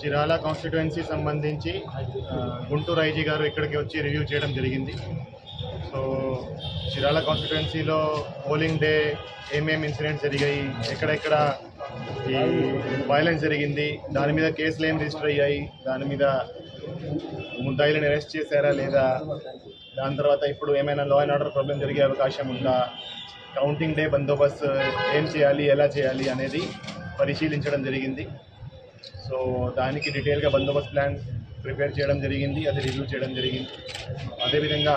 Chirala constituency సంబంధించి Guntur IG గారు ఇక్కడికి వచ్చి రివ్యూ చేయడం జరిగింది. సో చిరాల కాన్స్టిట్యుయెన్సీలో పోలింగ్ డే ఏమేమి ఇన్సిడెంట్స్ జరిగాయి ఎక్కడెక్కడ ఈ వైలెన్స్ జరిగింది దాని మీద కేసులు ఏం రిజిస్టర్ అయ్యాయి దాని మీద ముద్దాయిలను అరెస్ట్ చేశారా లేదా దాని తర్వాత ఇప్పుడు ఏమైనా లా అండ్ ఆర్డర్ ప్రాబ్లం జరిగే అవకాశం ఉందా కౌంటింగ్ డే బందోబస్తు ఏం చేయాలి ఎలా చేయాలి అనేది పరిశీలించడం జరిగింది. సో దానికి డీటెయిల్గా బందోబస్తు ప్లాన్ ప్రిపేర్ చేయడం జరిగింది అది రివ్యూ చేయడం జరిగింది. అదేవిధంగా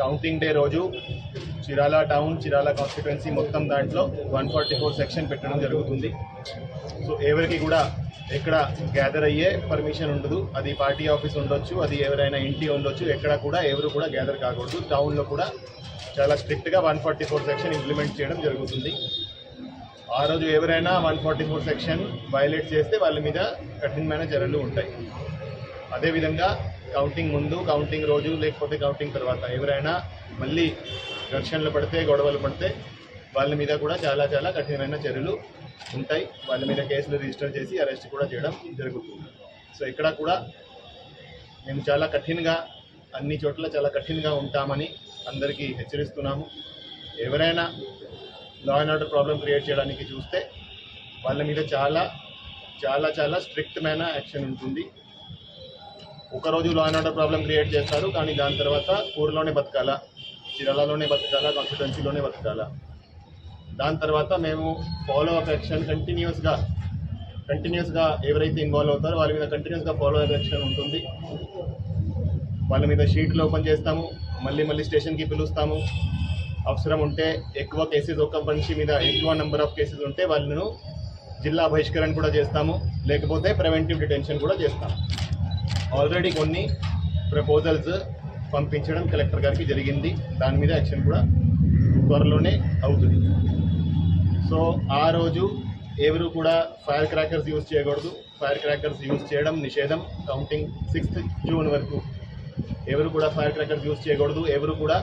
కౌంటింగ్ డే రోజు చిరాల టౌన్ చిరాల కాన్స్టిట్యుయెన్సీ మొత్తం దాంట్లో వన్ ఫార్టీ ఫోర్ సెక్షన్ పెట్టడం జరుగుతుంది. సో ఎవరికి కూడా ఎక్కడ గ్యాదర్ అయ్యే పర్మిషన్ ఉండదు. అది పార్టీ ఆఫీస్ ఉండొచ్చు అది ఎవరైనా ఇంటి ఉండొచ్చు ఎక్కడ కూడా ఎవరు కూడా గ్యాదర్ కాకూడదు. టౌన్లో కూడా చాలా స్ట్రిక్ట్గా one forty four section implement చేయడం జరుగుతుంది. ఆ రోజు ఎవరైనా one forty four section violate చేస్తే వాళ్ళ మీద కఠినమైన చర్యలు ఉంటాయి. అదేవిధంగా కౌంటింగ్ ముందు కౌంటింగ్ రోజు లేకపోతే కౌంటింగ్ తర్వాత ఎవరైనా మళ్ళీ ఘర్షణలు పడితే గొడవలు పడితే వాళ్ళ మీద కూడా చాలా చాలా కఠినమైన చర్యలు ఉంటాయి. వాళ్ళ మీద కేసులు రిజిస్టర్ చేసి అరెస్ట్ కూడా చేయడం జరుగుతుంది. సో ఇక్కడ కూడా మేము చాలా కఠినంగా అన్ని చోట్ల చాలా కఠినంగా ఉంటామని అందరికీ హెచ్చరిస్తున్నాము. ఎవరైనా law and order problem create చేయడానికి చూస్తే వాళ్ళ మీద చాలా చాలా చాలా స్ట్రిక్ట్మైన యాక్షన్ ఉంటుంది. ఒకరోజు law and order problem create చేస్తారు కానీ దాని తర్వాత ఊరిలోనే బతకాలా? చిరాలలోనే బతకాలా? కాన్స్టిట్యున్సీలోనే బతకాలా? దాని తర్వాత మేము ఫాలో అప్ యాక్షన్ కంటిన్యూస్గా కంటిన్యూస్గా ఎవరైతే ఇన్వాల్వ్ అవుతారో వాళ్ళ మీద కంటిన్యూస్గా ఫాలో అప్ యాక్షన్ ఉంటుంది. వాళ్ళ మీద షీట్లు ఓపెన్ చేస్తాము మళ్ళీ మళ్ళీ స్టేషన్కి పిలుస్తాము. అవసరం ఉంటే ఎక్కువ కేసెస్ ఒక మనిషి మీద ఎక్కువ నెంబర్ ఆఫ్ కేసెస్ ఉంటే వాళ్ళను జిల్లా బహిష్కరణ కూడా చేస్తాము. లేకపోతే ప్రివెంటివ్ డిటెన్షన్ కూడా చేస్తాము. ఆల్రెడీ కొన్ని ప్రపోజల్స్ పంపించడం కలెక్టర్ గారికి జరిగింది. దాని మీద యాక్షన్ కూడా త్వరలోనే అవుతుంది. సో ఆ రోజు ఎవరు కూడా ఫైర్ క్రాకర్స్ యూజ్ చేయకూడదు. ఫైర్ క్రాకర్స్ యూజ్ చేయడం నిషేధం. కౌంటింగ్ సిక్స్త్ జూన్ వరకు ఎవరు కూడా ఫైర్ క్రాకర్స్ యూజ్ చేయకూడదు. ఎవరు కూడా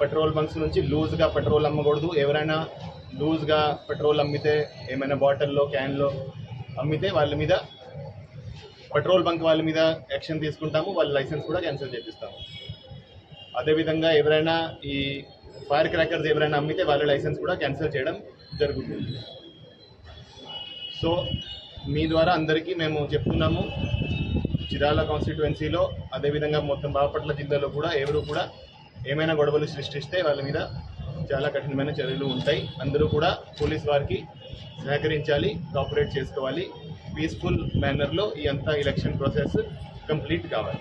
పెట్రోల్ బంక్స్ నుంచి లూజ్గా పెట్రోల్ అమ్మకూడదు. ఎవరైనా లూజ్గా పెట్రోల్ అమ్మితే ఏమైనా బాటిల్లో క్యాన్లో అమ్మితే వాళ్ళ మీద పెట్రోల్ బంక్ వాళ్ళ మీద యాక్షన్ తీసుకుంటాము. వాళ్ళ లైసెన్స్ కూడా క్యాన్సిల్ చేపిస్తాము. అదేవిధంగా ఎవరైనా ఈ ఫైర్ క్రాకర్స్ ఎవరైనా అమ్మితే వాళ్ళ లైసెన్స్ కూడా క్యాన్సిల్ చేయడం జరుగుతుంది. సో మీ ద్వారా అందరికీ మేము చెప్తున్నాము చిరాల కాన్స్టిట్యువెన్సీలో అదేవిధంగా మొత్తం బాపట్ల జిల్లాలో కూడా ఎవరు కూడా ఏమైనా గొడవలు సృష్టిస్తే వాళ్ళ మీద చాలా కఠినమైన చర్యలు ఉంటాయి. అందరూ కూడా పోలీస్ వారికి సహకరించాలి కోఆపరేట్ చేసుకోవాలి. పీస్ఫుల్ మేనర్లో ఈ అంతా ఎలక్షన్ ప్రాసెస్ కంప్లీట్ కావాలి.